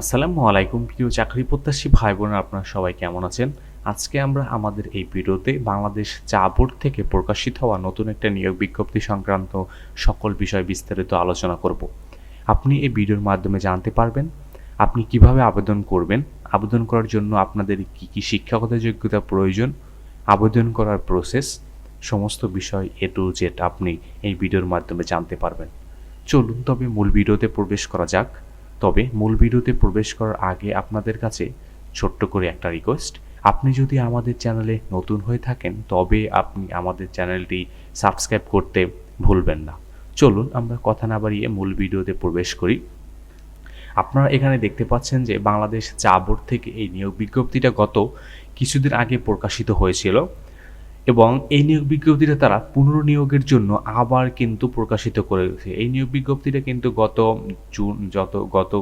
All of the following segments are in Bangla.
আসসালামু আলাইকুম, প্রিয় চাকরি প্রত্যাশী ভাই বোনেরা আপনারা সবাই কেমন আছেন? আজকে আমরা আমাদের এই ভিডিওতে বাংলাদেশ চা বোর্ড থেকে প্রকাশিত হওয়া নতুন একটা নিয়োগ বিজ্ঞপ্তি সংক্রান্ত সকল বিষয় বিস্তারিত আলোচনা করব। আপনি এই ভিডিওর মাধ্যমে জানতে পারবেন আপনি কীভাবে আবেদন করবেন, আবেদন করার জন্য আপনাদের কি কি শিক্ষাগত যোগ্যতা প্রয়োজন, আবেদন করার প্রসেস সমস্ত বিষয় এ টু জেড আপনি এই ভিডিওর মাধ্যমে জানতে পারবেন। চলুন, তবে মূল ভিডিওতে প্রবেশ করা যাক। তবে মূল ভিডিওতে প্রবেশ করার আগে আপনাদের কাছে ছোট্ট করে একটা রিকোয়েস্ট আপনি যদি আমাদের চ্যানেলে নতুন হয়ে থাকেন, তবে আপনি আমাদের চ্যানেলটি সাবস্ক্রাইব করতে ভুলবেন না। চলুন আমরা কথা না বাড়িয়ে মূল ভিডিওতে প্রবেশ করি। আপনারা এখানে দেখতে পাচ্ছেন যে বাংলাদেশ চা বোর্ড থেকে এই নিয়োগ বিজ্ঞপ্তিটা গত কিছুদিন আগে প্রকাশিত হয়েছিল। এবং এই নিয়োগ বিজ্ঞপ্তিটা তারা পুনর্নিয়োগের জন্য আবার কিন্তু প্রকাশিত করেছে এই নিয়োগ বিজ্ঞপ্তিটা কিন্তু গত জুন, যত গত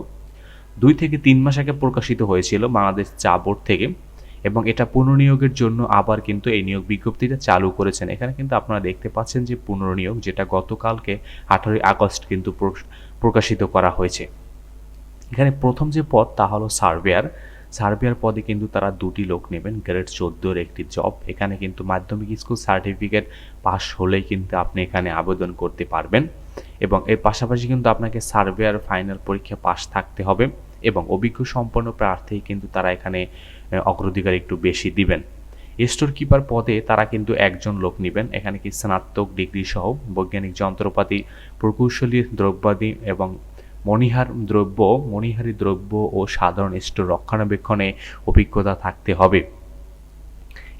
দুই থেকে তিন মাস আগে প্রকাশিত হয়েছিল বাংলাদেশ চা বোর্ড থেকে এবং এটা পুনর্নিয়োগের জন্য আবার কিন্তু এই নিয়োগ বিজ্ঞপ্তিটা চালু করেছেন। এখানে কিন্তু আপনারা দেখতে পাচ্ছেন যে পুনর্নিয়োগ যেটা গতকালকে আঠারোই আগস্ট কিন্তু প্রকাশিত করা হয়েছে। এখানে প্রথম যে পদ তা হলো সার্ভেয়ার। সার্ভেয়ার পদে কিন্তু তারা দুটি লোক নেবেন। গ্রেড চোদ্দোর একটি জব। এখানে কিন্তু মাধ্যমিক স্কুল সার্টিফিকেট পাস হলেই কিন্তু আপনি এখানে আবেদন করতে পারবেন। এবং এর পাশাপাশি কিন্তু আপনাকে সার্ভেয়ার ফাইনাল পরীক্ষা পাস থাকতে হবে এবং অভিজ্ঞ সম্পন্ন প্রার্থী কিন্তু তারা এখানে অগ্রাধিকার একটু বেশি দিবেন। স্টোর কিপার পদে তারা কিন্তু একজন লোক নেবেন। এখানে কি স্নাতক ডিগ্রি সহ বৈজ্ঞানিক যন্ত্রপাতি, প্রকৌশলী, দ্রব্যাদি এবং মণিহার দ্রব্য, মণিহারি দ্রব্য ও সাধারণ স্টোর রক্ষণাবেক্ষণে অভিজ্ঞতা থাকতে হবে।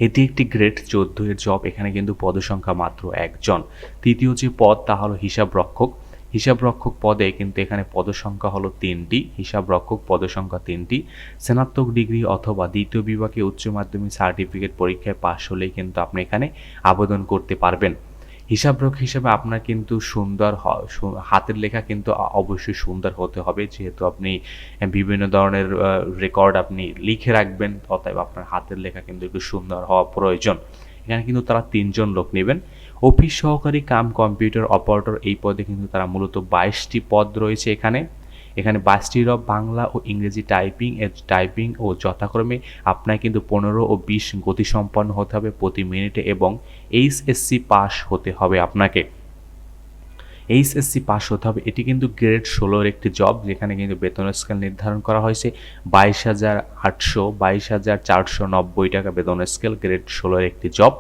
এটি একটি গ্রেড চোদ্দ এর জব, এখানে কিন্তু পদসংখ্যা মাত্র একজন। তৃতীয় যে পদ, তা হলো হিসাব রক্ষক। হিসাব রক্ষক পদে কিন্তু এখানে পদসংখ্যা হলো তিনটি, হিসাব রক্ষক পদসংখ্যা তিনটি। স্নাতক ডিগ্রি অথবা দ্বিতীয় বিভাগে উচ্চ মাধ্যমিক সার্টিফিকেট পরীক্ষায় পাশ হলেই কিন্তু আপনি এখানে আবেদন করতে পারবেন। হিসাবরক্ষক হিসাবে আপনার কিন্তু সুন্দর হাতের লেখা কিন্তু অবশ্যই সুন্দর হতে হবে। যেহেতু আপনি বিভিন্ন ধরনের রেকর্ড আপনি লিখে রাখবেন, অতএব আপনার হাতের লেখা কিন্তু একটু সুন্দর হওয়া প্রয়োজন। এখানে কিন্তু তারা তিনজন লোক নেবেন। অফিস সহকারী কাম কম্পিউটার অপারেটর এই পদে কিন্তু তারা মূলত বাইশটি পদ রয়েছে এখানে। এখানে বাইশটির বাংলা ও ইংরেজি টাইপিং এর টাইপিং ও যথাক্রমে আপনার কিন্তু পনেরো ও বিশ গতিসম্পন্ন হতে হবে প্রতি মিনিটে এবং এইচএসসি পাস হতে হবে আপনাকে। এইচএসসি পাস হতে হবে। এটি কিন্তু গ্রেড ষোলোর একটি জব যেখানে কিন্তু বেতন স্কেল নির্ধারণ করা হয়েছে। বাইশ হাজার আটশো, বাইশ হাজার চারশো নব্বই টাকা বেতন স্কেল গ্রেড ষোলোর একটি জব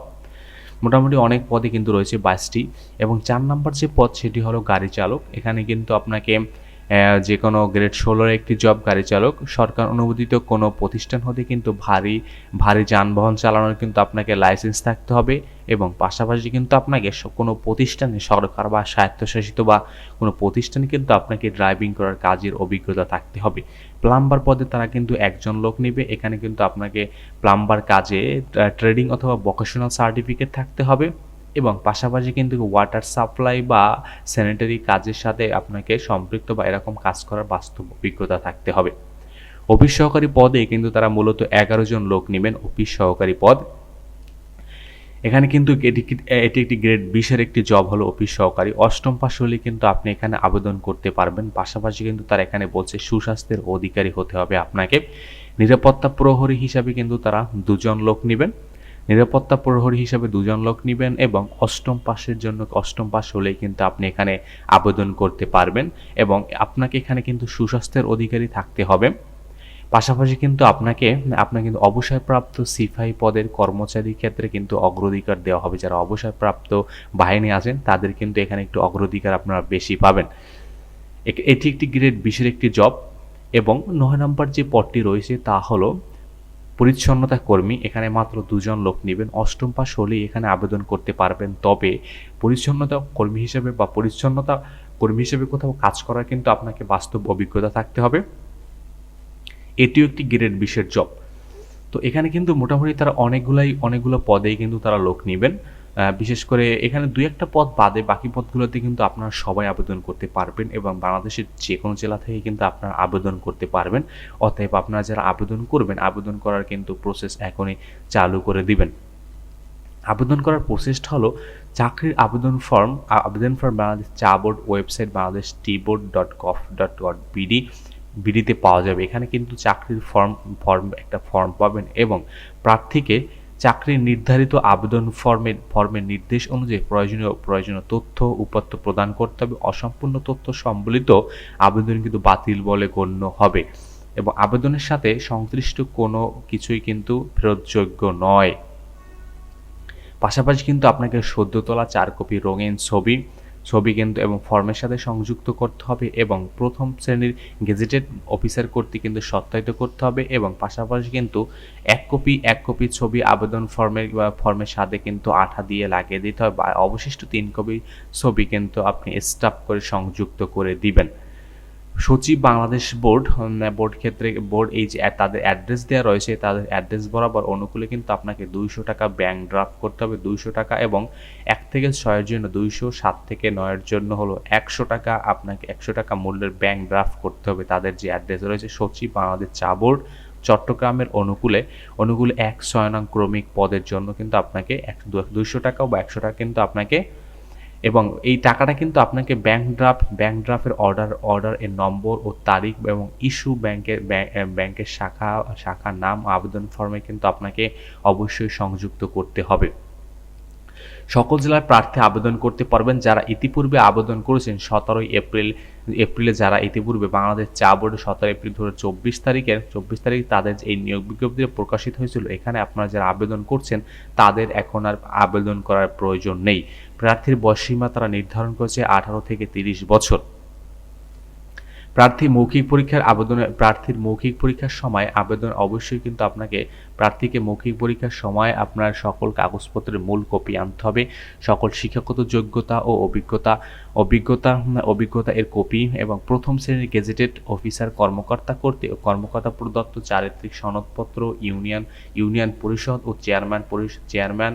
মোটামুটি অনেক পদে কিন্তু রয়েছে বাইশটি এবং চার নম্বর যে পদ সেটি হলো গাড়ি চালক। এখানে কিন্তু আপনাকে যে কোনো গ্রেড ষোলোর একটি জব গাড়ি চালক, সরকার অনুমোদিত কোনো প্রতিষ্ঠান হতে কিন্তু ভারী ভারী যানবাহন চালানোর কিন্তু আপনাকে লাইসেন্স থাকতে হবে এবং পাশাপাশি কিন্তু আপনাকে কোনো প্রতিষ্ঠানে সরকার বা স্বায়ত্তশাসিত বা কোনো প্রতিষ্ঠানে কিন্তু আপনাকে ড্রাইভিং করার কাজের অভিজ্ঞতা থাকতে হবে। প্লাম্বার পদে তারা কিন্তু একজন লোক নেবে, এখানে কিন্তু আপনাকে প্লাম্বার কাজে ট্রেডিং অথবা ভোকেশনাল সার্টিফিকেট থাকতে হবে। এবং পাশাপাশি কিন্তু ওয়াটার সাপ্লাই বা স্যানিটারি কাজের সাথে আপনাকে সম্পৃক্ত বা এরকম কাজ করার বাস্তব অভিজ্ঞতা থাকতে হবে। অফিস সহকারী পদে কিন্তু তারা মূলত এগারো জন লোক নেবেন অফিস সহকারী পদ। এখানে কিন্তু এটি এটি একটি গ্রেড বিশের একটি জব হলো অফিস সহকারী। অষ্টম পাশ হলে কিন্তু আপনি এখানে আবেদন করতে পারবেন। পাশাপাশি কিন্তু তারা এখানে বলছে সুস্বাস্থ্যের অধিকারী হতে হবে আপনাকে। নিরাপত্তা প্রহরী হিসাবে কিন্তু তারা দুজন লোক নেবেন। নিরাপত্তা প্রহরী হিসাবে দুজন লোক নেবেন এবং অষ্টম পাশের জন্য অষ্টম পাশ হলেই কিন্তু আপনি এখানে আবেদন করতে পারবেন এবং আপনাকে এখানে কিন্তু সুস্বাস্থ্যের অধিকারী থাকতে হবে। পাশাপাশি কিন্তু আপনাকে, আপনার কিন্তু অবসরপ্রাপ্ত সিফাই পদের কর্মচারীর ক্ষেত্রে কিন্তু অগ্রাধিকার দেওয়া হবে। যারা অবসরপ্রাপ্ত বাহিনী আছেন, তাদের কিন্তু এখানে একটু অগ্রাধিকার আপনারা বেশি পাবেন। এটি একটি গ্রেড বিশের একটি জব এবং নয় নম্বর যে পদটি রয়েছে তা হলো পরিচ্ছন্নতা কর্মী, এখানে মাত্র দুজন লোক নেবেন। অষ্টম পাস হলেই এখানে আবেদন করতে পারবেন। তবে পরিচ্ছন্নতা কর্মী হিসেবে বা পরিচ্ছন্নতা কর্মী হিসেবে কোথাও কাজ করার কিন্তু আপনাকে বাস্তব অভিজ্ঞতা থাকতে হবে। এটিও একটি গ্রেড বিশের জব। তো এখানে কিন্তু মোটামুটি তারা অনেকগুলাই, অনেকগুলো পদেই কিন্তু তারা লোক নেবেন। বিশেষ করে এখানে দুই একটা পদ বাদে বাকি পদগুলোতে কিন্তু আপনারা সবাই আবেদন করতে পারবেন এবং বাংলাদেশের যে কোনো জেলা থেকে কিন্তু আপনারা আবেদন করতে পারবেন। অতএব আপনারা যারা আবেদন করবেন, আবেদন করার কিন্তু প্রসেস এখনই চালু করে দিবেন। আবেদন করার প্রসেসটা হলো চাকরির আবেদন ফর্ম আবেদন ফর্ম বাংলাদেশ চা board website Bangladesh tea board dot কফ ডট গড বিডি বিডিতে পাওয়া যাবে। এখানে কিন্তু চাকরির ফর্ম ফর্ম একটা ফর্ম পাবেন এবং প্রার্থীকে চাকরির নির্ধারিত আবেদন ফর্মের ফর্মের নির্দেশ অনুযায়ী প্রয়োজনীয় প্রয়োজনীয় তথ্য উপাত্ত প্রদান করতে হবে। অসম্পূর্ণ তথ্য সম্বলিত আবেদন কিন্তু বাতিল বলে গণ্য হবে এবং আবেদনের সাথে সংশ্লিষ্ট কোনো কিছুই কিন্তু ফেরতযোগ্য নয়। পাশাপাশি কিন্তু আপনাকে সদ্য তোলা চার কপি রঙিন ছবি ছবি কিন্তু এবং ফর্মের সাথে সংযুক্ত করতে হবে এবং প্রথম শ্রেণির গেজেটেড অফিসার কর্তৃক কিন্তু সত্যায়িত করতে হবে এবং পাশাপাশি কিন্তু এক কপি এক কপি ছবি আবেদন ফর্মের বা ফর্মের সাথে কিন্তু আঠা দিয়ে লাগিয়ে দিতে হবে। বা অবশিষ্ট তিন কপি ছবি কিন্তু আপনি স্টাফ করে সংযুক্ত করে দিবেন। সচিব বাংলাদেশ বোর্ড বোর্ড ক্ষেত্রে, বোর্ড এই যে তাদের অ্যাড্রেস দেওয়া রয়েছে তাদের অ্যাড্রেস বরাবর অনুকূলে কিন্তু আপনাকে দুইশো টাকা ব্যাংক ড্রাফট করতে হবে, দুইশো টাকা এবং এক থেকে ছয়ের জন্য, দুইশো, সাত থেকে নয়ের জন্য হলো একশো টাকা আপনাকে একশো টাকা মূল্যের ব্যাংক ড্রাফট করতে হবে, তাদের যে অ্যাড্রেস রয়েছে, সচিব বাংলাদেশ চা বোর্ড, চট্টগ্রামের অনুকূলে অনুকূলে এক ছয় নং ক্রমিক পদের জন্য কিন্তু আপনাকে এক দুইশো টাকা বা একশো টাকা কিন্তু আপনাকে এবং এই টাকাটা কিন্তু আপনাকে ব্যাংক ড্রাফট ব্যাংক ড্রাফের অর্ডার অর্ডার এর নম্বর ও তারিখ এবং ইস্যু ব্যাংকের ব্যাংকের শাখা, শাখার নাম আবেদন ফর্মে কিন্তু আপনাকে অবশ্যই সংযুক্ত করতে হবে। সকল জেলার প্রার্থী আবেদন করতে পারবেন যারা ইতিপূর্বে আবেদন করেছেন সতেরোই এপ্রিল, এপ্রিলে যারা ইতিপূর্বে বাংলাদেশ চা বোর্ডে সতেরো এপ্রিল ধরে চব্বিশ তারিখের, চব্বিশ তারিখ তাদের এই নিয়োগ বিজ্ঞপ্তি প্রকাশিত হয়েছিল। এখানে আপনারা যারা আবেদন করছেন, তাদের এখন আর আবেদন করার প্রয়োজন নেই। প্রার্থীর বয়সীমা তারা নির্ধারণ করেছে আঠারো থেকে তিরিশ বছর। প্রার্থী মৌখিক পরীক্ষার আবেদনের, প্রার্থীর মৌখিক পরীক্ষার সময় আবেদন অবশ্যই কিন্তু আপনাকে প্রার্থীকে মৌখিক পরীক্ষার সময় আপনার সকল কাগজপত্রের মূল কপি আনতে হবে। সকল শিক্ষাগত যোগ্যতা ও অভিজ্ঞতা অভিজ্ঞতা অভিজ্ঞতা এর কপি এবং প্রথম শ্রেণির গেজেটেড অফিসার, কর্মকর্তা করতে ও কর্মকর্তা প্রদত্ত চারিত্রিক সনদপত্র, ইউনিয়ন ইউনিয়ন পরিষদ ও চেয়ারম্যান পরিষদ চেয়ারম্যান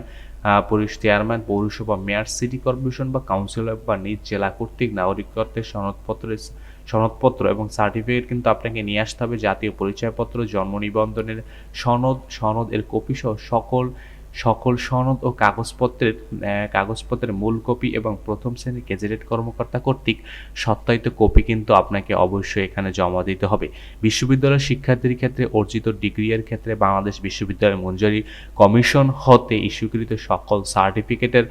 পুলিশ চেয়ারম্যান, পৌরসভা, মেয়র, সিটি কর্পোরেশন বা কাউন্সিলর বা নিজ জেলা কর্তৃক নাগরিকত্বের সনদপত্রের সনদপত্র এবং সার্টিফিকেট কিন্তু আপনাকে নিয়ে আসতে হবে, জাতীয় পরিচয়পত্র, জন্ম নিবন্ধনের সনদ সনদ এর কপি সহ সকল সকল সনদ ও কাগজপত্রের কাগজপত্রের মূল কপি এবং প্রথম শ্রেণির গেজেটেড কর্মকর্তা কর্তৃক সত্যায়িত কপি কিন্তু আপনাকে অবশ্যই এখানে জমা দিতে হবে। বিশ্ববিদ্যালয়ের শিক্ষার্থীর ক্ষেত্রে অর্জিত ডিগ্রির ক্ষেত্রে বাংলাদেশ বিশ্ববিদ্যালয় মঞ্জুরি কমিশন হতে ইস্যুকৃত সকল সার্টিফিকেটের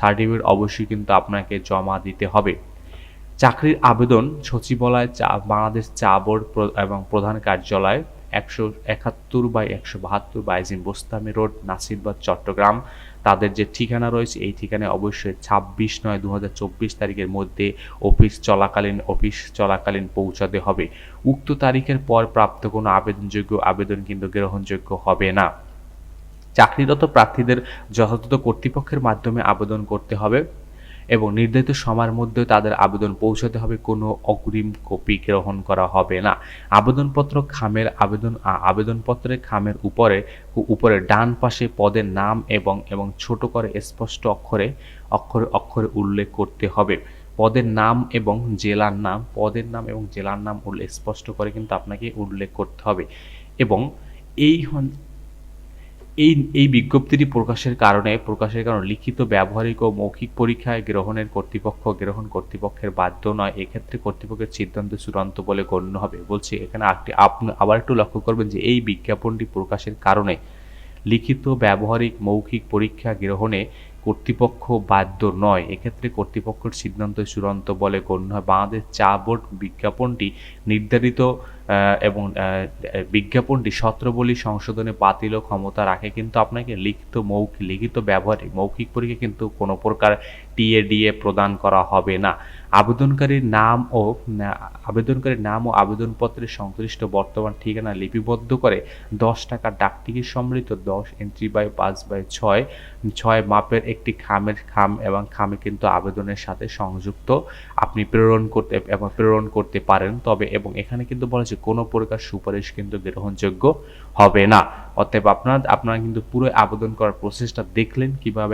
সার্টিফিকেট অবশ্যই কিন্তু আপনাকে জমা দিতে হবে। চাকরির আবেদন সচিবালয় চা, বাংলাদেশ চা বোর্ড এবং প্রধান কার্যালয় একশো একাত্তর বাই একশো বাহাত্তর বাইজিম বোস্তামি রোড নাসিরবাদ চট্টগ্রাম। তাদের যে ঠিকানা রয়েছে, এই ঠিকানায় অবশ্যই ছাব্বিশ নয় দু হাজার চব্বিশ তারিখের মধ্যে অফিস চলাকালীন অফিস চলাকালীন পৌঁছাতে হবে। উক্ত তারিখের পর প্রাপ্ত কোনো আবেদনযোগ্য, আবেদন কিন্তু গ্রহণযোগ্য হবে না। চাকরিরত প্রার্থীদের যথাযথ কর্তৃপক্ষের মাধ্যমে আবেদন করতে হবে। এবং নির্ধারিত সময়ের মধ্যে তাদের আবেদন পৌঁছাতে হবে। কোনো অগ্রিম কপি গ্রহণ করা হবে না। আবেদনপত্র খামের আবেদন আবেদনপত্রের খামের উপরে উপরে ডান পাশে পদের নাম এবং এবং ছোট করে স্পষ্ট অক্ষরে অক্ষরে অক্ষরে উল্লেখ করতে হবে। পদের নাম এবং জেলার নাম, পদের নাম এবং জেলার নাম উল্লেখ, স্পষ্ট করে কিন্তু আপনাকে উল্লেখ করতে হবে। এবং এই এই এই বিজ্ঞপ্তিটি প্রকাশের কারণে প্রকাশের কারণে লিখিত, ব্যবহারিক ও মৌখিক পরীক্ষায় গ্রহণের কর্তৃপক্ষ, গ্রহণ কর্তৃপক্ষের বাধ্য নয়। এক্ষেত্রে কর্তৃপক্ষের সিদ্ধান্ত চূড়ান্ত বলে গণ্য হবে। বলছি, এখানে আপনি, আবার একটু লক্ষ্য করবেন যে এই বিজ্ঞাপনটি প্রকাশের কারণে লিখিত, ব্যবহারিক, মৌখিক পরীক্ষা গ্রহণে কর্তৃপক্ষ বাধ্য নয়। এক্ষেত্রে কর্তৃপক্ষের সিদ্ধান্ত চূড়ান্ত বলে গণ্য হয় বাংলাদেশ চা বোর্ড বিজ্ঞাপনটি নির্ধারিত এবং বিজ্ঞাপনটি সত্রবলী সংশোধনে বাতিল ক্ষমতা রাখে, কিন্তু আপনাকে লিখিত মৌখিক, লিখিত ব্যবহারে মৌখিক পরীক্ষা কিন্তু কোনো প্রকার টিএডিএ প্রদান করা হবে না। আবেদনকারীর নাম ও আবেদনকারীর নাম ও আবেদনপত্রের সংশ্লিষ্ট বর্তমান ঠিকানা লিপিবদ্ধ করে দশ টাকা ডাকটিকিট সম্মিলিত দশ এন্ট্রি বাই পাঁচ বাই ছয় ছয় মাপের একটি খামের খাম এবং খামে কিন্তু আবেদনের সাথে সংযুক্ত আপনি প্রেরণ করতে, এবং প্রেরণ করতে পারেন। তবে, এবং এখানে কিন্তু বলা যে কোনো প্রকার সুপারিশ কিন্তু গ্রহণযোগ্য হবে না। অতএব আপনার, আপনারা কিন্তু পুরো আবেদন করার প্রসেসটা দেখলেন কীভাবে